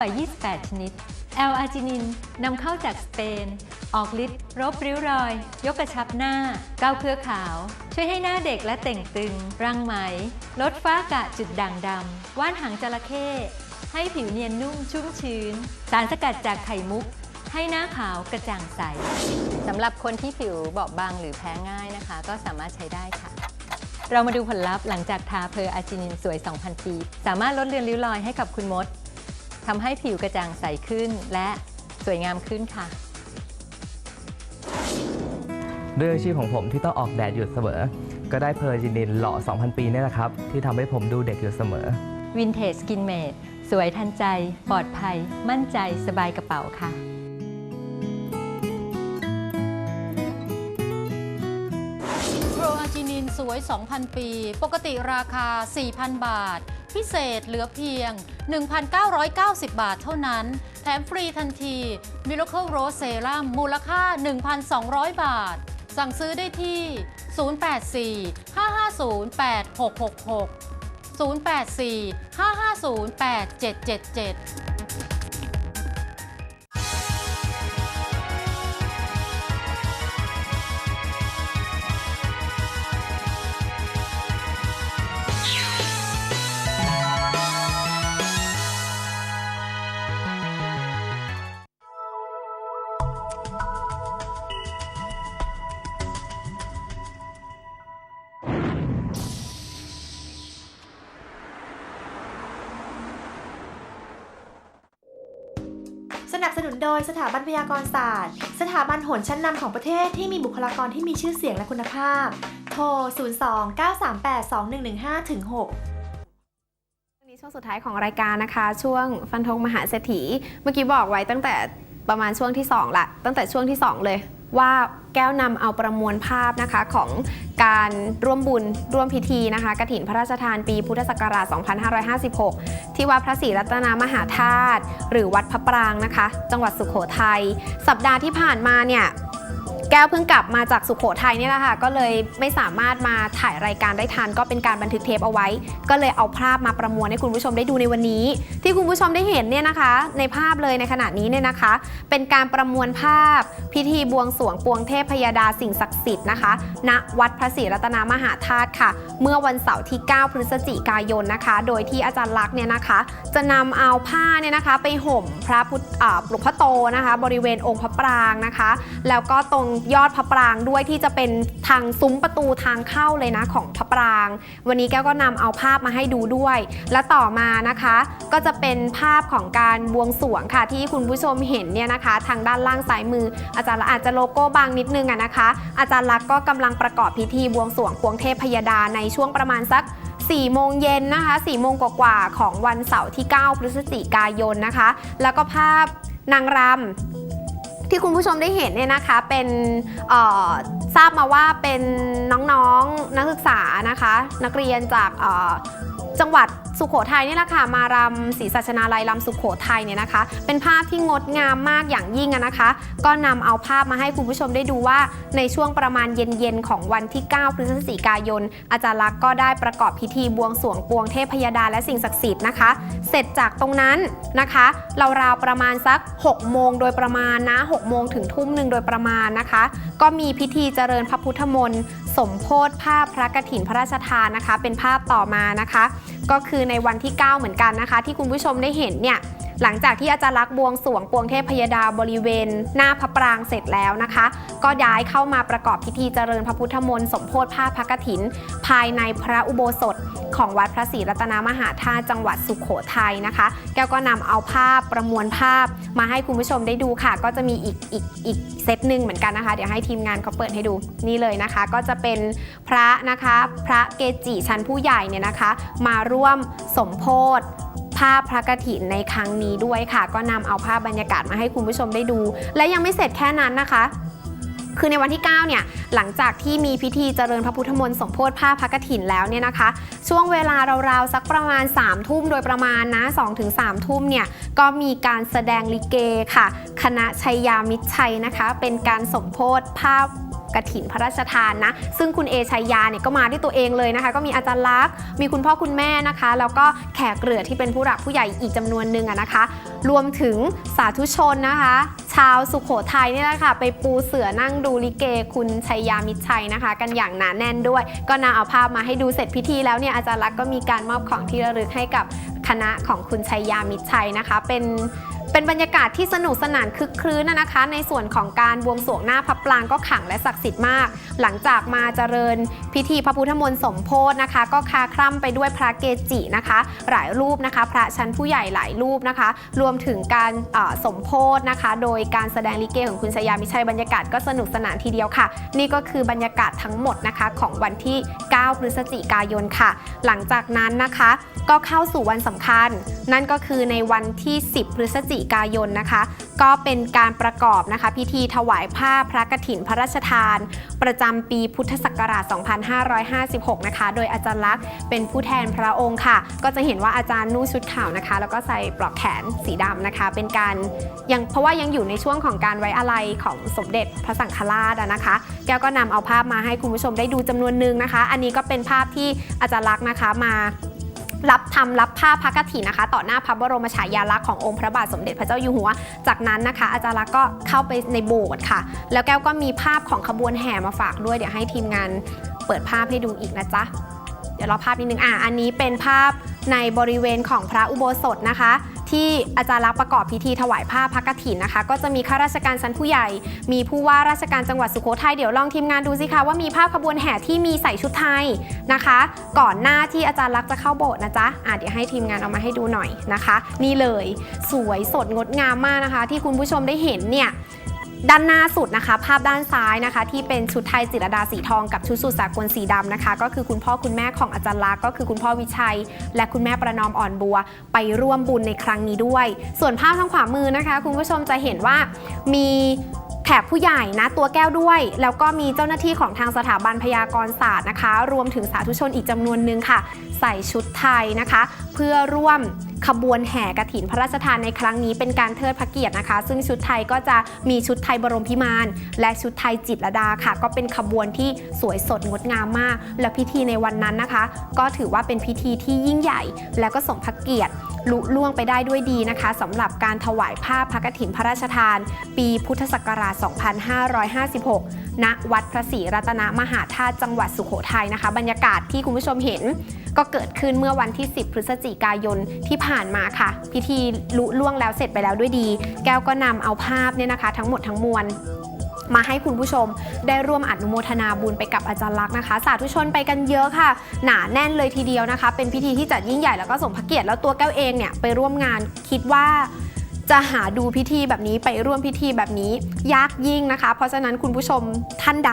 กว่า 28 ชนิด แอลอาร์จินินนำเข้าจากสเปน ออกฤทธิ์รบริ้วรอย ยกกระชับหน้าเกาเครือขาว ช่วยให้หน้าเด็กและเต่งตึง รังไหม ลดฝ้ากระจุดด่างดำ ว่านหางจระเข้ ให้ผิวเนียนนุ่มชุ่มชื้น สารสกัดจากไข่มุก ให้หน้าขาวกระจ่างใส สำหรับคนที่ผิวบอบบางหรือแพ้ง่ายนะคะ ก็สามารถใช้ได้ค่ะเรามาดูผลลัพธ์หลังจากทาเพออาร์จินินสวย 2,000 ปี สามารถลดเลือนริ้วรอยให้กับคุณมด ทำให้ผิวกระจ่างใสขึ้นและสวยงามขึ้นค่ะ ด้วยอาชีพของผมที่ต้องออกแดดอยู่เสมอ ก็ได้เพอร์จินินหล่อ 2,000 ปีนี่แหละครับ ที่ทำให้ผมดูเด็กอยู่เสมอ วินเทจสกินเมดสวยทันใจ ปลอดภัย มั่นใจสบายกระเป๋าค่ะโปรอาจินินสวย 2,000 ปี ปกติราคา 4,000 บาท พิเศษเหลือเพียง 1,990 บาทเท่านั้น แถมฟรีทันที Miracle Rose Serum มูลค่า 1,200 บาท สั่งซื้อได้ที่ 084-550-8666 084-550-8777 สนับสนุนโดยสถาบันพยากรศาสตร์ สถาบันโหนชั้นนำของประเทศที่มีบุคลากรที่มีชื่อเสียงและคุณภาพ โทร 02 938 2115ถึง6วันนี้ช่วงสุดท้ายของรายการนะคะ ช่วงฟันธงมหาเศรษฐี เมื่อกี้บอกไว้ตั้งแต่ประมาณช่วงที่ 2 ละ ตั้งแต่ช่วงที่ 2 เลยว่า ก้วนำเอาประมวลภาพนะคะของการร่วมบุญร่วมพิธีนะคะกฐินพระราชทานปีพุทธศักราช 2556 ที่วัดพระศรีรัตนมหาธาตุหรือวัดพระปรางนะคะ จังหวัดสุขโขทัยสัปดาห์ที่ผ่านมาเนี่ย แก้วเพิ่งกลับมาจากสุขโขทัยเนี่ยแหละค่ะ ก็เลยไม่สามารถมาถ่ายรายการได้ทัน ก็เป็นการบันทึกเทปเอาไว้ ก็เลยเอาภาพมาประมวลให้คุณผู้ชมได้ดูในวันนี้ ที่คุณผู้ชมได้เห็นเนี่ยนะคะ ในภาพเลยในขณะนี้เนี่ยนะคะ เป็นการประมวลภาพ พิธีบวงสรวงปวงเทพพยดาสิ่งศักดิ์สิทธิ์นะคะ ณ วัดพระศรีรัตนมหาธาตุค่ะ เมื่อวันเสาร์ที่ 9 พฤศจิกายนนะคะ โดยที่อาจารย์ลักษณ์เนี่ยนะคะ จะนำเอาผ้าเนี่ยนะคะ ไปห่มพระพุทธหลวงพ่อโตนะคะ บริเวณองค์พระปรางนะคะ แล้วก็ตรงยอดพระปรางด้วยที่จะเป็นทางซุ้มประตูทางเข้าเลยนะของพระปราง วันนี้แก้วก็นำเอาภาพมาให้ดูด้วย และต่อมานะคะ ก็จะเป็นภาพของการบวงสรวงค่ะที่คุณผู้ชมเห็นเนี่ยนะคะ ทางด้านล่างซ้ายมือ อาจารย์อาจจะโลโก้บางนิดนึงอะนะคะ อาจารย์ลักษ์ก็กำลังประกอบพิธีบวงสรวงปวงเทพพยดาในช่วงประมาณสัก4โมงเย็นนะคะ4โมงกว่าๆของวันเสาร์ที่ 9 พฤศจิกายนนะคะ แล้วก็ภาพนางรำ ที่คุณผู้ชมได้เห็นเนี่ยนะคะเป็นทราบมาว่าเป็นน้องๆนักศึกษานะคะ นักเรียนจาก จังหวัดสุขโขทัยนี่แหละค่ะมารำศรีสัชนาลัยรำสุขโขทัยเนี่ยนะคะ เป็นภาพที่งดงามมากอย่างยิ่งนะคะ ก็นำเอาภาพมาให้คุณผู้ชมได้ดูว่าในช่วงประมาณเย็นๆของวันที่ 9 พฤศจิกายน อาจารย์ลักษ์ก็ได้ประกอบพิธีบวงสรวงปวงเทพยดาและสิ่งศักดิ์สิทธิ์นะคะ เสร็จจากตรงนั้นนะคะราวๆประมาณสัก 6 โมงโดยประมาณนะ6โมงถึงทุ่มหนึ่งโดยประมาณนะคะ ก็มีพิธีเจริญพระพุทธมนต์สมโพธิภาพพระกฐินพระราชทานนะคะ เป็นภาพต่อมานะคะก็คือในวันที่ 9 เหมือนกันนะคะ ที่คุณผู้ชมได้เห็นเนี่ย หลังจากที่อาจารย์ลักษ์บวงสวงปวงเทพพยดาบริเวณ หน้าพระปรางเสร็จแล้วนะคะ ก็ย้ายเข้ามาประกอบพิธีเจริญพระพุทธมนต์สมโพธิภาพพระกฐิน ภายในพระอุโบสถของวัดพระศรีรัตนมหาธาตุจังหวัดสุขโขทัยนะคะ แก้วก็นำเอาภาพประมวลภาพมาให้คุณผู้ชมได้ดูค่ะ ก็จะมีอีกอีกอีกเซตหนึ่งเหมือนกันนะคะ เดี๋ยวให้ทีมงานเขาเปิดให้ดูนี่เลยนะคะ ก็จะเป็นพระนะคะ พระเกจิชั้นผู้ใหญ่เนี่ยนะคะ มาร่วมสมโพธิ ภาพพระกฐินในครั้งนี้ด้วยค่ะ ก็นำเอาภาพบรรยากาศมาให้คุณผู้ชมได้ดู และยังไม่เสร็จแค่นั้นนะคะคือในวันที่ 9 เนี่ย หลังจากที่มีพิธีเจริญพระพุทธมนต์สมโพธิภาพพระกฐินแล้วเนี่ยนะคะ ช่วงเวลาราวๆ สักประมาณ 3 ทุ่มโดยประมาณนะ2-3ทุ่มเนี่ย ก็มีการแสดงลิเกค่ะ คณะชัยยามิตรชัยนะคะ เป็นการสมโพธิภาพกระถินพระราชทานนะ ซึ่งคุณเอชัยยาเนี่ยก็มาด้วยตัวเองเลยนะคะ ก็มีอาจารย์ลักษณ์มีคุณพ่อคุณแม่นะคะ แล้วก็แขกเรือที่เป็นผู้หลักผู้ใหญ่อีกจำนวนหนึ่งอะนะคะ รวมถึงสาธุชนนะคะ ชาวสุขโขทัยนี่แหละค่ะ ไปปูเสือนั่งดูลิเก คุณชัยยามิตรชัยนะคะ กันอย่างหนาแน่นด้วย ก็นำเอาภาพมาให้ดูเสร็จพิธีแล้วเนี่ยอาจารย์ลักษณ์ก็มีการมอบของที่ระลึกให้กับคณะของคุณชัยยามิตรชัยนะคะ เป็น เป็นบรรยากาศที่สนุกสนานคึกครื้นนะนะคะ ในส่วนของการบวงสรวงหน้าพระปรางก็ขลังและศักดิ์สิทธิ์มาก หลังจากมาเจริญพิธีพระพุทธมนต์สมโพธนะคะ ก็คาคร่ำไปด้วยพระเกจินะคะ หลายรูปนะคะ พระชั้นผู้ใหญ่หลายรูปนะคะ รวมถึงการสมโพธนะคะ โดยการแสดงลิเกของคุณชยามิชัยบรรยากาศก็สนุกสนานทีเดียวค่ะ นี่ก็คือบรรยากาศทั้งหมดนะคะของวันที่ 9 พฤศจิกายนค่ะ หลังจากนั้นนะคะ ก็เข้าสู่วันสำคัญ นั่นก็คือในวันที่ 10 พฤศจิกายนนะคะ ก็เป็นการประกอบนะคะ พิธีถวายผ้าพระกฐินพระราชทาน ประจำปีพุทธศักราช 2556 นะคะ โดยอาจารย์ลักษณ์เป็นผู้แทนพระองค์ค่ะ ก็จะเห็นว่าอาจารย์นุ่งชุดขาวนะคะ แล้วก็ใส่ปลอกแขนสีดำนะคะ เป็นการยังเพราะว่ายังอยู่ในช่วงของการไว้อาลัยของสมเด็จพระสังฆราชนะคะ แก้วก็นำเอาภาพมาให้คุณผู้ชมได้ดูจำนวนหนึ่งนะคะ อันนี้ก็เป็นภาพที่อาจารย์ลักษณ์นะคะมา รับทำรับผ้าพระกฐินนะคะ ต่อหน้าพระบรมฉายาลักษณ์ขององค์พระบาทสมเด็จพระเจ้าอยู่หัว จากนั้นนะคะ อาจารย์ลักษณ์ก็เข้าไปในโบสถ์ค่ะ แล้วแก้วก็มีภาพของขบวนแห่มาฝากด้วย เดี๋ยวให้ทีมงานเปิดภาพให้ดูอีกนะจ๊ะ เดี๋ยวรอภาพนิดนึง อะ อันนี้เป็นภาพในบริเวณของพระอุโบสถนะคะ ที่อาจารย์รักประกอบพิธีถวายผ้าพระกฐินนะคะ ก็จะมีข้าราชการชั้นผู้ใหญ่ มีผู้ว่าราชการจังหวัดสุโขทัยเดี๋ยวลองทีมงานดูสิคะว่ามีภาพขบวนแห่ที่มีใส่ชุดไทยนะคะ ก่อนหน้าที่อาจารย์รักจะเข้าโบสถ์นะจ๊ะอะเดี๋ยวให้ทีมงานเอามาให้ดูหน่อยนะคะ นี่เลยสวยสดงดงามมากนะคะ ที่คุณผู้ชมได้เห็นเนี่ย ด้านหน้าสุดนะคะ ภาพด้านซ้ายนะคะ ที่เป็นชุดไทยจิรดาสีทองกับชุดสุดสากลสีดำนะคะ ก็คือคุณพ่อคุณแม่ของอาจารย์ลักษณ์ก็คือคุณพ่อวิชัย และคุณแม่ประนอมอ่อนบัว ไปร่วมบุญในครั้งนี้ด้วย ส่วนภาพทางขวามือนะคะ คุณผู้ชมจะเห็นว่ามี แขกผู้ใหญ่นะตัวแก้วด้วย แล้วก็มีเจ้าหน้าที่ของทางสถาบันพยากรศาสตร์นะคะ รวมถึงสาธุชนอีกจำนวนหนึ่งค่ะ ใส่ชุดไทยนะคะ เพื่อร่วมขบวนแห่กระถินพระราชทานในครั้งนี้เป็นการเทิดพระเกียรตินะคะ ซึ่งชุดไทยก็จะมีชุดไทยบรมพิมาน และชุดไทยจิตรดาค่ะ ก็เป็นขบวนที่สวยสดงดงามมาก และพิธีในวันนั้นนะคะ ก็ถือว่าเป็นพิธีที่ยิ่งใหญ่ และก็สมพระเกียรติ ลุล่วงไปได้ด้วยดีนะคะสำหรับการถวายผ้าพระกฐินพระราชทาน ปีพุทธศักราช 2556 ณ วัดพระศรีรัตนมหาธาตุจังหวัดสุโขทัยนะคะ บรรยากาศที่คุณผู้ชมเห็นก็เกิดขึ้นเมื่อวันที่ 10 พฤศจิกายนที่ผ่านมาค่ะ พิธีลุล่วงแล้วเสร็จไปแล้วด้วยดี แก้วก็นำเอาภาพเนี่ยนะคะ ทั้งหมดทั้งมวล มาให้คุณผู้ชม ได้ร่วมอนุโมทนาบุญไปกับอาจารย์ลักษณ์นะคะ สาธุชนไปกันเยอะค่ะ หนาแน่นเลยทีเดียวนะคะ เป็นพิธีที่จัดยิ่งใหญ่แล้วก็สมพระเกียรติแล้วตัวแก้วเองเนี่ยไปร่วมงานคิดว่าจะหาดูพิธีแบบนี้ไปร่วมพิธีแบบนี้ยากยิ่งนะคะ เพราะฉะนั้นคุณผู้ชมท่านใด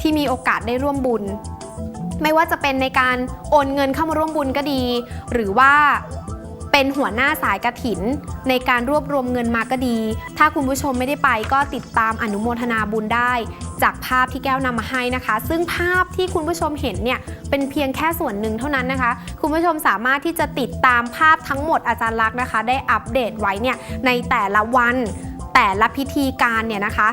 ที่มีโอกาสได้ร่วมบุญ ไม่ว่าจะเป็นในการโอนเงินเข้ามาร่วมบุญก็ดี หรือว่า เป็นหัวหน้าสายกระถิน ในการรวบรวมเงินมาก็ดี ถ้าคุณผู้ชมไม่ได้ไปก็ติดตามอนุโมทนาบุญได้ จากภาพที่แก้วนำมาให้นะคะ ซึ่งภาพที่คุณผู้ชมเห็นเนี่ยเป็นเพียงแค่ส่วนหนึ่งเท่านั้นนะคะ คุณผู้ชมสามารถที่จะติดตามภาพทั้งหมดอาจารย์ลักษณ์นะคะ ได้อัปเดตไว้เนี่ยในแต่ละวันแต่ละพิธีการเนี่ยนะคะ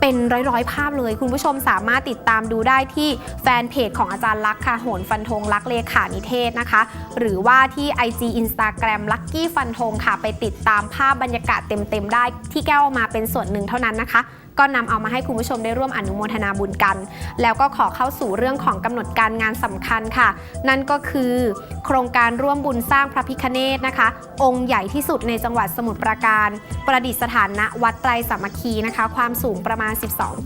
เป็นร้อยๆ ภาพเลย คุณผู้ชมสามารถติดตามดูได้ที่แฟนเพจของอาจารย์ลักษ์ค่ะโหนฟันธงลักษ์เลขานิเทศนะคะ หรือว่าที่ IG Instagram ลักกี้ฟันธงค่ะ ไปติดตามภาพบรรยากาศเต็มๆได้ที่แก้วมาเป็นส่วนหนึ่งเท่านั้นนะคะ ก็นำเอามาให้คุณผู้ชมได้ร่วมอนุโมทนาบุญกัน แล้วก็ขอเข้าสู่เรื่องของกำหนดการงานสำคัญค่ะ นั่นก็คือ โครงการร่วมบุญสร้างพระพิคเนตนะคะ องค์ใหญ่ที่สุดในจังหวัดสมุทรปราการ ประดิษฐานณวัดไตรสามัคคีนะคะ ความสูงประมาณ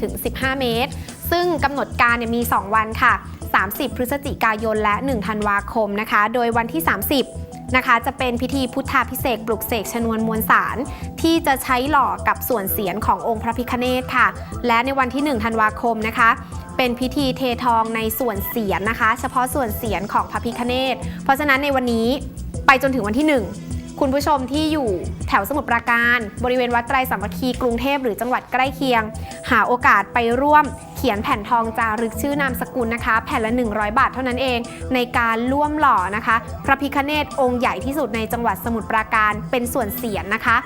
12-15 เมตร ซึ่งกำหนดการเนี่ยมี 2 วันค่ะ 30 พฤศจิกายนและ 1 ธันวาคมนะคะ โดยวันที่ 30 นะคะ จะเป็นพิธีพุทธาพิเศษปลุกเสกชนวนมวลสารที่จะใช้หล่อกับส่วนเสียนขององค์พระพิคเนตค่ะ และในวันที่ 1 ธันวาคมนะคะเป็นพิธีเททองในส่วนเสียนนะคะ เฉพาะส่วนเสียนของพระพิคเนตเพราะฉะนั้นในวันนี้ไปจนถึงวันที่ 1คุณผู้ชมที่อยู่แถวสมุทรปราการ บริเวณวัดไตรสามัคคีกรุงเทพหรือจังหวัดใกล้เคียง หาโอกาสไปร่วม ขียนแผ่นทองจารึกชื่อนามสกุลนะคะ แผ่นละ 100 บาทเท่านั้นเอง ในการร่วมหล่อนะคะ พระพิคเนตองค์ใหญ่ที่สุดในจังหวัดสมุทรปราการเป็นส่วนเสียนนะคะ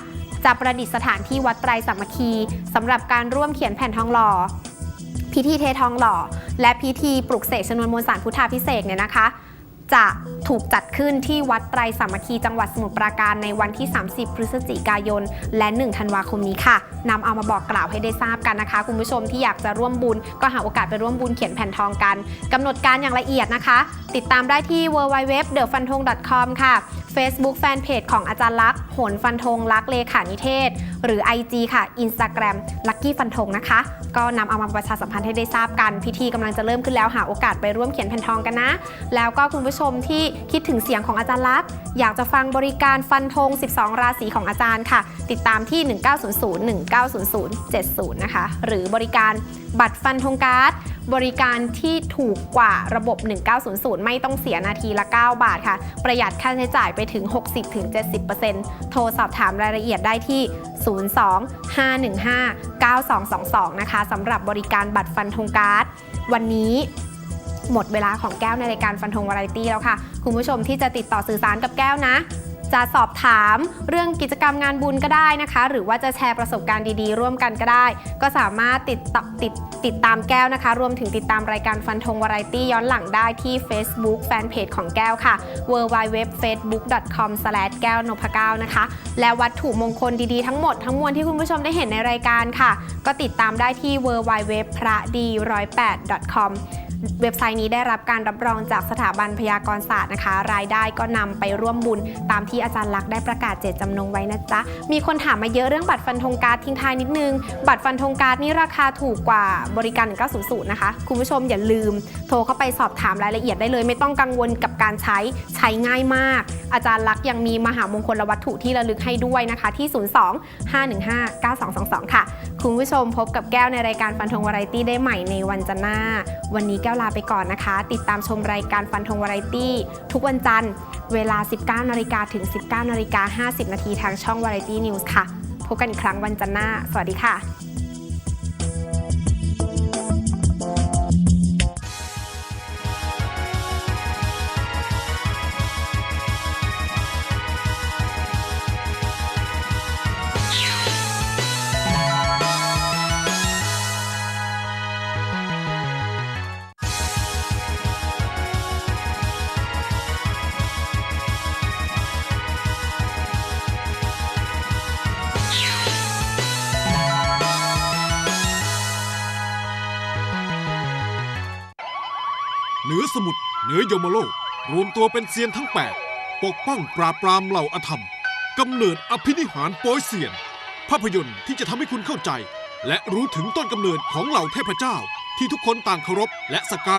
จะประดิษฐานที่วัดไตรสามัคคีสำหรับการร่วมเขียนแผ่นทองหล่อ พิธีเททองหล่อ และพิธีปลุกเสกชนวนมวลสารพุทธาพิเศษเนี่ยนะคะ จะ ถูกจัดขึ้นที่วัดไตรสามัคคีจังหวัดสมุทรปราการในวันที่ 30 พฤศจิกายน และ 1 ธันวาคมนี้ค่ะนำเอามาบอกกล่าวให้ได้ทราบกันนะคะ คุณผู้ชมที่อยากจะร่วมบุญ ก็หาโอกาสไปร่วมบุญเขียนแผ่นทองกันกำหนดการอย่างละเอียดนะคะ ติดตามได้ที่ www.thefantong.com ค่ะ Facebook Fanpage ของอาจารย์ลักษณ์โหนฟันธงลักษณ์เลขานิเทศ หรือ IG ค่ะ Instagram Lucky ฟันธงนะคะ ก็นำเอามาประชาสัมพันธ์ให้ได้ทราบกัน พิธีกำลังจะเริ่มขึ้นแล้วหาโอกาสไปร่วมเขียนแผ่นทองกันนะ แล้วก็คุณผู้ชมที่คิดถึงเสียงของอาจารย์ลักษณ์อยากจะฟังบริการฟันธง 12 ราศีของอาจารย์ค่ะ ติดตามที่ 1900 1900 70 นะคะ หรือบริการบัตรฟันธงการ์ดบริการที่ถูกกว่าระบบ 1900 ไม่ต้องเสียนาทีละ 9 บาทค่ะ ประหยัดค่าใช้จ่ายไปถึง 60-70%โทรสอบถามรายละเอียดได้ที่ 02-515-9222 นะคะสำหรับบริการบัตรฟันธงการ์ดวันนี้ หมดเวลาของแก้วในรายการฟันธงวาไรตี้แล้วค่ะ คุณผู้ชมที่จะติดต่อสื่อสารกับแก้วนะ จะสอบถามเรื่องกิจกรรมงานบุญก็ได้นะคะ หรือว่าจะแชร์ประสบการณ์ดีๆ ร่วมกันก็ได้ ก็สามารถติดต่อติดติดตามแก้วนะคะ รวมถึงติดตามรายการฟันธงวาไรตี้ย้อนหลังได้ที่ Facebook Fanpage ของแก้วค่ะ w w w f a c e b o o k c o m แก้วนพเก้านะคะ และวัตถุมงคลดีๆทั้งหมดทั้งมวลที่คุณผู้ชมได้เห็นในรายการค่ะ ก็ติดตามได้ที่ w w w พระดี108 com เว็บไซต์นี้ได้รับการรับรองจากสถาบันพยากรศาสตร์นะคะ รายได้ก็นำไปร่วมบุญ ตามที่อาจารย์ลักษณ์ได้ประกาศเจตจำนงไว้นะจ๊ะ มีคนถามมาเยอะเรื่องบัตรฟันธงการ์ดทิ้งท้ายนิดนึง บัตรฟันธงการ์ดนี่ราคาถูกกว่าบริการ900นะคะ คุณผู้ชมอย่าลืม โทรเข้าไปสอบถามรายละเอียดได้เลย ไม่ต้องกังวลกับการใช้ใช้ง่ายมาก อาจารย์ลักษณ์ยังมีมหามงคลวัตถุที่ระลึกให้ด้วยนะคะที่ 02 515 9222 ค่ะ คุณผู้ชมพบกับแก้วในรายการฟันธงวาไรตี้ได้ใหม่ในวันจันทร์หน้า วันนี้แก้วลาไปก่อนนะคะ ติดตามชมรายการฟันธงวาไรตี้ ทุกวันจันทร์ เวลา 19นาฬิกาถึง 19นาฬิกา50นาทีทางช่องวารตี้นิวส์ค่ะ พบกันอีกครั้งวันจันทร์หน้า สวัสดีค่ะ เหนือสมุทรเหนือยมโลก รวมตัวเป็นเซียนทั้ง 8 ปกป้องปราบปรามเหล่าอธรรมกำเนิดอภินิหารโป้ยเซียน ภาพยนตร์ที่จะทำให้คุณเข้าใจ และรู้ถึงต้นกำเนิดของเหล่าเทพเจ้า ที่ทุกคนต่างเคารพและสักการะ